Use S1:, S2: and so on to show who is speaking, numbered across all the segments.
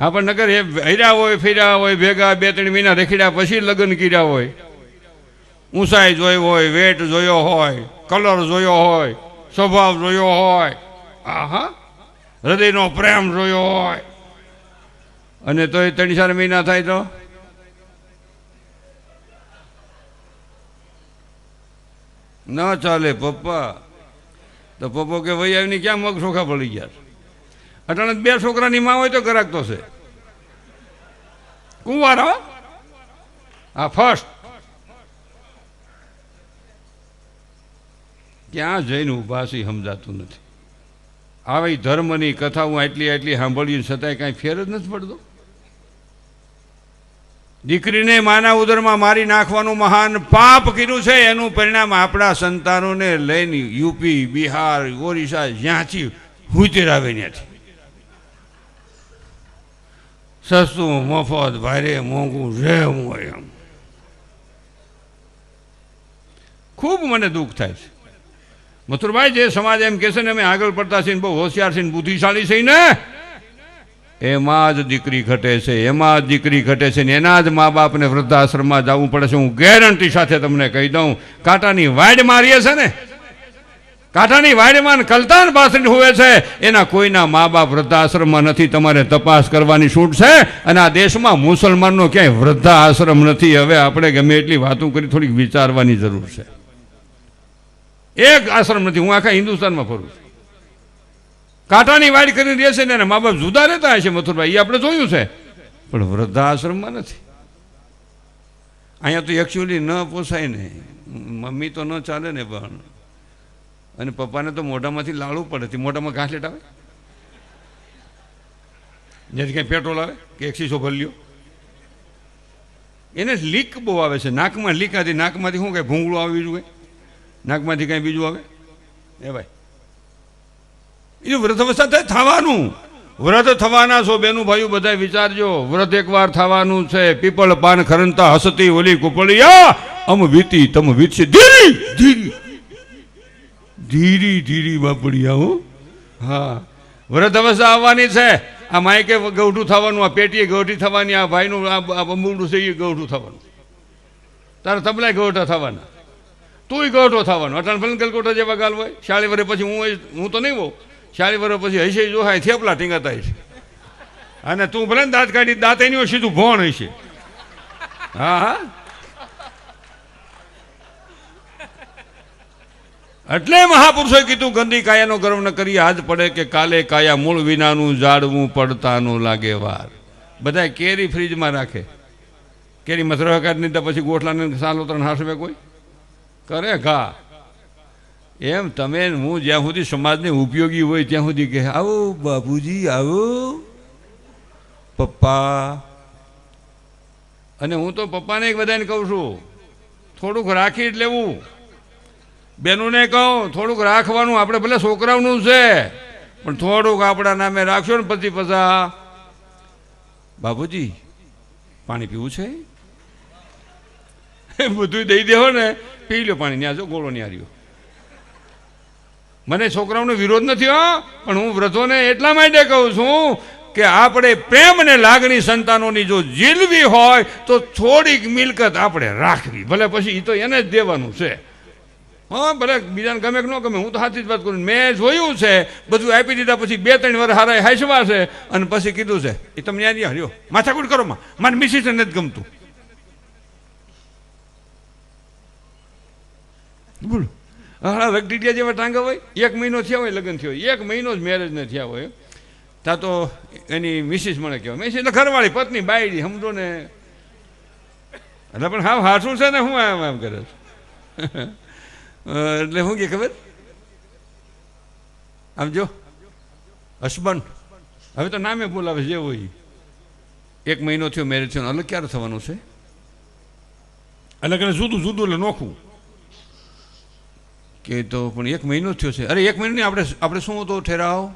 S1: આપણે નગર એ હર્યા હોય, ફેર્યા હોય, ભેગા બે ત્રણ મહિના રખડ્યા પછી લગ્ન કર્યા હોય. ઊંચાઈ જોઈ હોય વેટ જોયો હોય કલર જોયો હોય, સ્વભાવ જોયો હોય. આહા. હૃદયનો પ્રેમ જોયો હોય. અને તો એ ત્રણ ચાર મહિના થાય તો? ન ચાલે પપ્પા. તો પપ્પો કે ભાઈ આવીને ક્યાં મગ સોખા પડી ગયા? અટાણે બે છોકરાની માં હોય તો ગરાક તો છે. કુંવાર, હો? ફર્સ્ટ ક્યાં જઈને ઊભા સમજાતું નથી. આવી ધર્મની કથા હું આટલી આટલી સાંભળી છતાંય કાંઈ ફેર જ નથી પડતો. દીકરીને માના ઉદરમાં મારી નાખવાનું મહાન પાપ કર્યું છે, એનું પરિણામ આપણા સંતાનોને લઈને યુપી, બિહાર, ઓરિસ્સા, જ્યાંથી હુતેરાવે ત્યાંથી. સસ્તું મફત ભારે મોંઘું રહેવું હોય એમ ખૂબ મને દુઃખ થાય છે. મથુરભાઈ, જે સમાજ એમ કહેશે ને, અમે આગળ પડતા છીએ બહુ હોશિયાર છે ને બુદ્ધિશાળી છે ને. એમાં જ દીકરી ઘટે છે, એમાં જ દીકરી ઘટે છે ને, એના જ મા બાપને વૃદ્ધાશ્રમમાં જવું પડે છે. હું ગેરંટી સાથે તમને કહી દઉં, કાંટાની વાડ મારીએ છે ને કાંટાની વાડીમાં કલતાન બાસરી હોય છે. એના કોઈના મા બાપ વૃદ્ધાશ્રમમાં નથી. તમારે તપાસ કરવાની છૂટ છે. અને આ દેશમાં મુસલમાનનો ક્યાંય વૃદ્ધાશ્રમ નથી. હવે આપણે ગમે એટલી વાતો કરી, થોડીક વિચારવાની જરૂર છે. એક આશ્રમ નથી. હું આખા હિન્દુસ્તાનમાં ફરું છું. કાંટાની વાડી કરીને રહે છે ને એના મા બાપ જુદા રહેતા હશે મથુરભાઈ. એ આપણે જોયું છે. પણ વૃદ્ધાશ્રમમાં નથી. અહીંયા તો એકચ્યુઅલી ન પોસાય ને. મમ્મી તો ન ચાલે ને પણ. અને પપ્પાને તો મોઢામાંથી લાળું પડે મોઢામાં ઘાસ લેટ આવે જેથી કંઈ પેટ્રોલ આવે કે એક્સીસો ભરલ્યો એને લીક બહુ આવે છે. નાકમાં લીક હતી નાકમાંથી શું કંઈ ભૂંગળું આવે બીજું કંઈ? નાકમાંથી કંઈ બીજું આવે? એ ભાઈ. એ વ્રત અવસ્થા થાય થવાનું. વ્રત થવાના છો બેનું ભાઈઓ બધા વિચારજો. વ્રત એકવાર થવાનું છે. પીપળ પાન ખરંતા હસતી ઓલી કુપળિયા. અમ વીતી તમ વીતશે ધીરી ધીરી. ધીરી ધીરી બાપડિયા હો. હા. વ્રત અવસ્થા આવવાની છે. આ માયકે ગૌઠું થવાનું, આ પેટીએ ગૌઠી થવાની, આ ભાઈનું, આ બંબુડું છે એ ગૌઠું થવાનું. તારા તબલાય ગૌઠા થવાના. તુંય ગૌઠો થવાનો. અટાણ ભલે ગલગોટા જેવા ગાલ હોય. શાળી વરે પછી હું હું તો નહીં હોઉં. શાળી વરે પછી હશે જો હા થેપલા ટીંગાતા હશે. અને તું ભલે દાંત કાઢી દાંત એની સીધું ભોણ હશે. હા હા. એટલે મહાપુરુષોએ કીધું, ગંદી કાયાનો ગર્વ ન કરી આજ પડે કે કાલે કાયા મૂળ વિનાનું ઝાડવું પડતાનું લાગે વાર. બધા કેરી ફ્રીજમાં રાખે. કેરી મથરા કાઢની તો પછી ગોઠલાને સાલો ત્રણ હાસવે કોઈ? કરે ઘા. એમ તમે હું જ્યાં સુધી સમાજને ઉપયોગી હોય ત્યાં સુધી કહે, આવો બાપુજી, આવો. પપ્પા. અને હું તો પપ્પાને બધાને કહું છું, થોડુંક રાખી જ લેવું. બેનોને કહું, થોડુંક રાખવાનું, આપણે ભલે છોકરાઓનું છે, પણ થોડુંક આપણા નામે રાખશો ને પછી પછા. બાપુજી, પાણી પીવું છે? એ બધું દઈ દેવો ને, પી લો પાણી ત્યાં જો ગોળો ત્યાં મને છોકરાઓનો વિરોધ નથી, હો, પણ હું વ્રતોને એટલા માટે કહું છું કે આપણે પ્રેમ અને લાગણી સંતાનોની જો જીલવી હોય, તો થોડીક મિલકત આપણે રાખવી. ભલે પછી એ તો એને જ દેવાનું છે. હા ભલે બીજાને ગમે કે ન ગમે, હું તો સાચી જ વાત કરું. મેં જોયું છે, બધું આપી દીધા પછી બે, ત્રણ વાર હારા હાંસવા છે અને પછી કીધું છે, એ તમને યાદ હર્યો માથાકૂટ કરો માં. મારે મિસિસ નથી ગમતું. બોલો. હા રગડીડિયા જેવા ટાંગા હોય? એક મહિનો થયા હોય લગ્ન થયો. હોય એક મહિનો જ મેરેજ ન થયા હોય. ત્યાં તો એની મિસિસ મને કહેવાય મિસિસ એટલે ઘરવાળી, પત્ની, બાયડી સમજો ને. એટલે પણ હા હાસું છે ને, હું એમ એમ કરે છે. એટલે શું કે ખબર? આમ જો. હસબન્ડ હવે તો નામે બોલાવે જે હોય. એક મહિનો થયો મેરેજ થયો અલગ ક્યારે થવાનું છે? અલગ એટલે જુદું જુદું એટલે નોખું કે તો પણ એક મહિનો થયો છે. અરે એક મહિનો નહીં આપણે આપણે શું હતો? ઠેરાવ?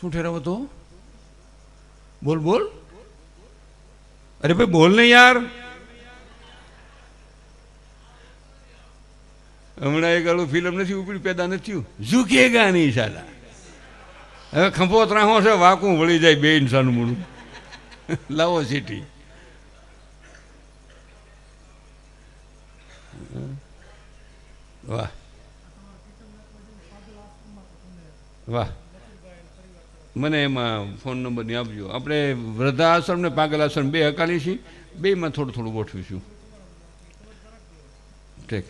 S1: શું ઠેરાવ હતો? બોલ બોલ. અરે ભાઈ બોલ ને યાર. હમણાં એક આલું ફિલ્મ નથી ઉપડી, પેદા નથી થયું. ઝૂકેગા નહીં સાલા. હવે ખંભો ત્રાહો છે, વાકું વળી જાય બે ઇન્સાન મૂળું. લાવો સીટી વાહ. વાહ. મને એમાં ફોન નંબરની આપજો. આપણે વૃદ્ધાશ્રમ ને પાગલ આશ્રમ બે હકાલી છીએ. બેમાં થોડું થોડું ગોઠવીશું. ઠીક.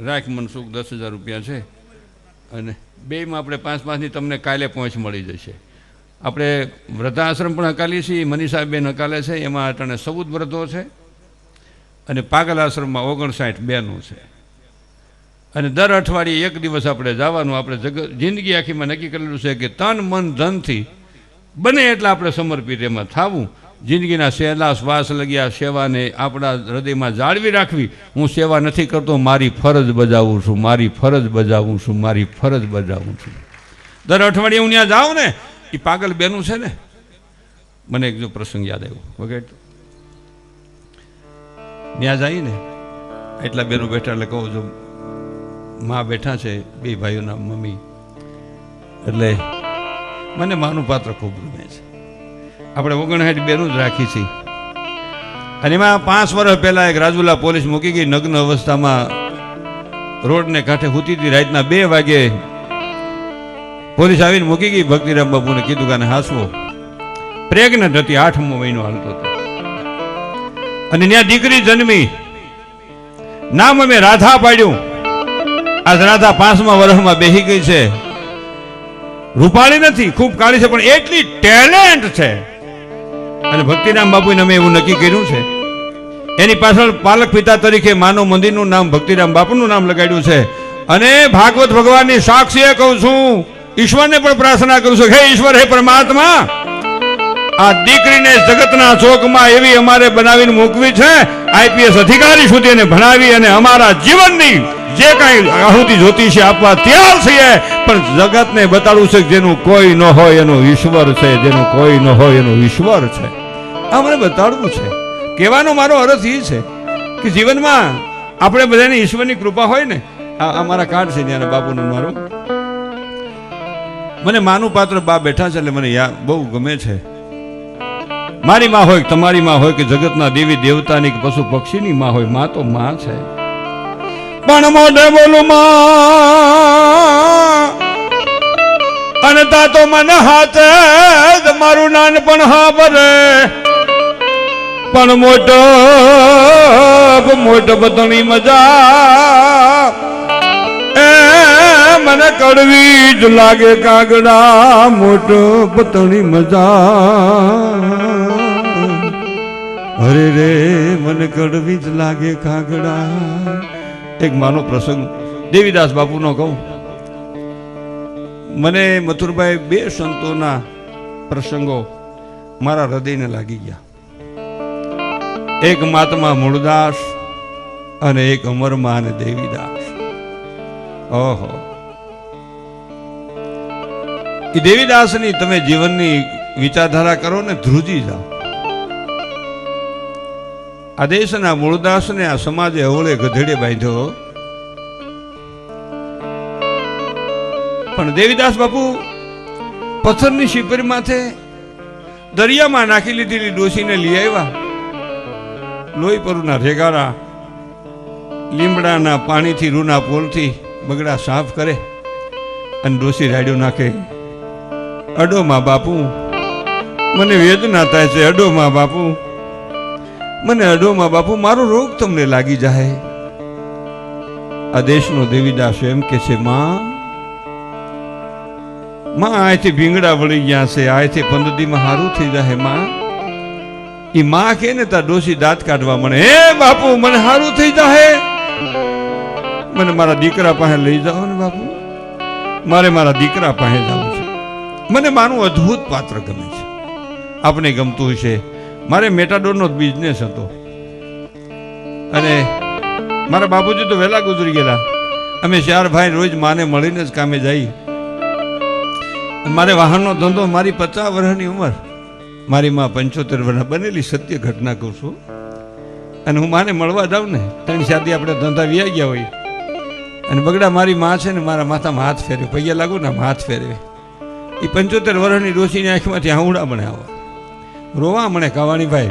S1: રાખ મનસુખ દસ હજાર રૂપિયા છે. અને બેમાં આપણે પાંચ પાંચની તમને કાલે પહોંચ મળી જશે. આપણે વ્રતાશ્રમ પણ હકાલી છીએ મનીષાબેન હકાલે છે, એમાં અટાણે સૌદ વ્રતો છે. અને પાગલ આશ્રમમાં ઓગણસાઠ બેનું છે. અને દર અઠવાડિયે એક દિવસ આપણે જવાનું, આપણે જગ, જિંદગી આખીમાં નક્કી કરેલું છે કે તન, મન, ધનથી બને એટલા આપણે સમર્પિત એમાં થવું. જિંદગીના સહેલા શ્વાસ લગ્યા, સેવાને આપણા હૃદયમાં જાળવી રાખવી. હું સેવા નથી કરતો, મારી ફરજ બજાવું છું, મારી ફરજ બજાવું છું, મારી ફરજ બજાવું છું. દર અઠવાડિયે હું ત્યાં જાઉં ને એ પાગલ બેનું છે ને? મને એક જો પ્રસંગ યાદ આવ્યો. વગેરે ત્યાં જઈને એટલા બેનું બેઠા એટલે કહું છું મા બેઠા છે, બે ભાઈઓના મમ્મી. એટલે મને માનું પાત્ર ખૂબ ગમે છે. આપણે ઓગણસાઠ બેનું જ રાખી છીએ અને એમાં પાંચ વર્ષ પહેલા એક રાજુલા પોલીસ મૂકી ગઈ, નગ્ન અવસ્થામાં રોડને કાંઠે હૂતી હતી. રાતના બે વાગે પોલીસ આવીને મૂકી ગઈ. ભક્તિરામ બાપુને કીધું કે હાસવો. પ્રેગ્નન્ટ હતી, આઠમો મહિનો હાલતો હતો. અને ત્યાં દીકરી જન્મી. નામ અમે રાધા પાડ્યું. આજ રાધા પાંચમા વર્ષમાં બેસી ગઈ છે. રૂપાળી નથી, ખૂબ કાળી છે, પણ એટલી ટેલેન્ટ છે. અને ભક્તિરામ બાપુને અમે એવું નક્કી કર્યું છે. એની પાછળ પાલક પિતા તરીકે માનવ મંદિરનું નામ, ભક્તિરામ બાપુનું નામ લગાડ્યું છે. અને ભાગવત ભગવાનની સાક્ષીએ કહું છું, ઈશ્વરને પણ પ્રાર્થના કરું છું હે ઈશ્વર, હે પરમાત્મા, આ દીકરીને જગતના ચોકમાં એવી અમારે બનાવીને મૂકવી છે. આઈપીએસ અધિકારી સુધી એને ભણાવી અને અમારા જીવનની જે કાંઈ આહુતિ જ્યોતિષે આપવા તૈયાર છીએ, પણ જગતને બતાડવું છે જેનું કોઈ ન હોય એનો ઈશ્વર છે, જેનું કોઈ ન હોય એનો ઈશ્વર છે. આ મને બતાડવું છે. કહેવાનો મારો અર્થ એ છે કે જીવનમાં આપણે બધાની ઈશ્વરની કૃપા હોય ને, આ મારા કાર્ડ છે ત્યાં બાપુનું મારું. મને માનું પાત્ર બા બેઠા છે એટલે મને યાદ બહુ ગમે છે. મારી માં હોય તમારી માં હોય કે જગતના દેવી દેવતાની કે પશુ પક્ષીની માં હોય, માં તો માં છે. પણ મોઢે બોલું માં. અને તા તો મને હાથે જ મારું નાનપણ હા ભરે પણ મોટો મોટો બધાની મજા. એ મને કડવી જ લાગે કાગડા મોટો પતણી મજા. અરે રે, મને કડવી જ લાગે કાગડા. એક માનો પ્રસંગ. દેવીદાસ બાપુનો કહું. મને મથુરભાઈ બે સંતોના પ્રસંગો મારા હૃદયને લાગી ગયા. એક મહાત્મા મૂળદાસ અને એક અમરમાં અને દેવીદાસ. ઓહો. એ દેવીદાસની તમે જીવનની વિચારધારા કરો ને ધ્રુજી જાઓ. આ દેશના મૂળદાસને આ સમાજે અવળે ગધેડે બાંધ્યો. પણ દેવીદાસ બાપુ પથ્થરની શિપરી માથે દરિયામાં નાખી લીધેલી ડોસીને લઈ આવ્યા. લોહી પરુના રેગારા લીમડાના પાણીથી, રૂના પોલથી બગડા સાફ કરે અને ડોસી રાડ્યો નાખે. અડોમાં બાપુ, મને વેદના થાય છે અડોમાં બાપુ. મને અડોમાં બાપુ, મારો રોગ તમને લાગી જાય. આ દેશનો દેવીદાસ એમ કે છે, માં માં અહીંથી ભીંગડા વળી ગયા છે અહીંથી પંદરદીમાં સારું થઈ જાય માં. એ માં કે ને, તાર ડોસી દાંત કાઢવા મને હે બાપુ, મને સારું થઈ જાય મને મારા દીકરા પાસે લઈ જાઓ ને બાપુ. મારે મારા દીકરા પાસે જવું છે. મને માનું અદ્ભુત પાત્ર ગમે છે. આપને ગમતું હશે. મારે મેટાડોરનો બિઝનેસ હતો. અને મારા બાપુજી તો વહેલા ગુજરી ગયેલા. અમે ચાર ભાઈ રોજ માને મળીને જ કામે જઈ મારે વાહનનો ધંધો મારી પચાસ વર્ષની ઉંમર. મારી માં પંચોતેર વર્ષ બનેલી સત્ય ઘટના કહું છું. અને હું માને મળવા જાઉં ને, ત્રણ શાદી આપણે ધંધા વ્યાઈ ગયા હોય. અને બગડા મારી માં છે ને, મારા માથામાં હાથ ફેરવે પૈયા લાગુ ને હાથ ફેરવે. એ પંચોતેર વર્ષની ડોસીની આંખમાંથી આહુડા મને આવા. રોવા મને કાવાણી ભાઈ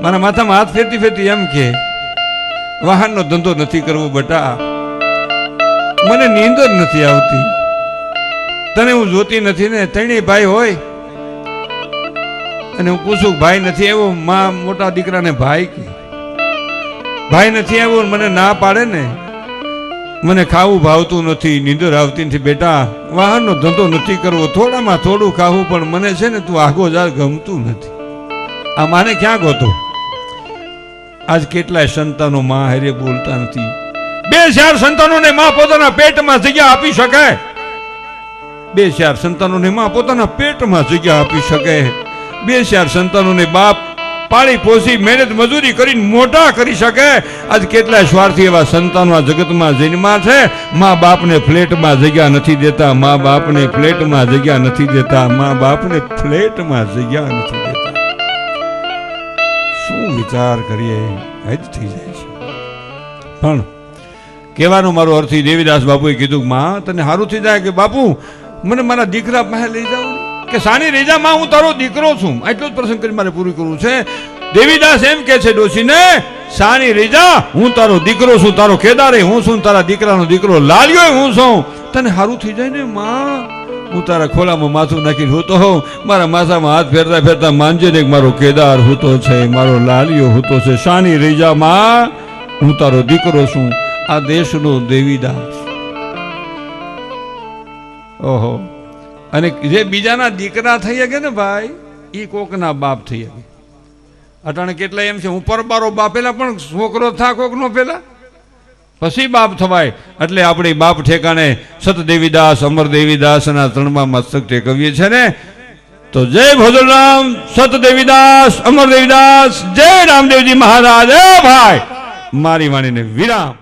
S1: મારા માથામાં હાથ ફેરતી ફેરતી એમ કે, વાહનનો ધંધો નથી કરવો બટા. મને નીંદ જ નથી આવતી. તને હું જોતી નથી ને, ત્રણેય ભાઈ હોય. અને હું પૂછું, ભાઈ નથી આવ્યો? મા મોટા દીકરાને ભાઈ કે, ભાઈ નથી આવ્યો મને ના પાડે ને. મને ખાવું ભાવતું નથી નીંદર આવતી નથી. બેટા, વાહનનો ધંધો નથી કરવો, થોડામાં થોડું ખાવું, પણ મને છે ને તું આગો જા ગમતું નથી. આ માને ક્યાં ગોતો? આજ કેટલાય સંતાનો માં હારે બોલતા નથી. બે ચાર સંતાનોને માં પોતાના પેટમાં જગ્યા આપી શકાય બે ચાર સંતાનોને માં પોતાના પેટમાં જગ્યા આપી શકે. બે ચાર સંતાનોને બાપ પાળી પોસી મહેનત મજૂરી કરીને મોટા કરી શકે. આજ કેટલાય સ્વાર્થી એવા સંતાનો આ જગતમાં જન્મા છે. મા બાપને ફ્લેટમાં જગ્યા નથી દેતા. મા બાપને ફ્લેટમાં જગ્યા નથી દેતા. મા બાપને ફ્લેટમાં જગ્યા નથી દેતા. શું વિચાર કરીએ, હજ થઈ જાય છે. પણ કહેવાનો મારો અર્થ દેવીદાસ બાપુએ કીધું માં, તને સારું થઈ જાય કે બાપુ, મને મારા દીકરા પાસે લઈ જાઓ? કે સાની રેજા માં હું તારો દીકરો છું? એટલો જ પ્રસંગ કરી મારે પૂરું કરવું છે. દેવીદાસ એમ કે છે, ડોશીને, સાની રેજા, હું તારો દીકરો છું, તારો કેદારે હું છું, તારા દીકરાનો દીકરો લાલ્યો હું છું. તને સારું થઈ જાય ને, માં? હું તારા ખોલામાં માથું નાખીને હોતો હોઉં, મારા માથામાં હાથ ફેરતા ફેરતા માનજે ને મારો કેદાર હૂતો છે, મારો લાલિયો હૂતો છે. શાની રીજામાં હું તારો દીકરો છું, આ દેશનો દેવીદાસ. ઓહો. અને જે બીજાના દીકરા થઈ શકે ને ભાઈ એ કોકના બાપ થઈ શકે. અટાણે કેટલા એમ છે, હું પરબારો બાપેલા, પણ છોકરો થા કોક નો પેલા? પછી બાપ થવાય. એટલે આપણી બાપ ઠેકાણે સતદેવીદાસ અમરદેવીદાસના ત્રણમાં મસ્તક ટેકવીએ છે ને. તો જય ભોજનરામ, સતદેવીદાસ, અમરદેવીદાસ, જય રામદેવજી મહારાજ, એ ભાઈ. મારી વાણીને વિરામ.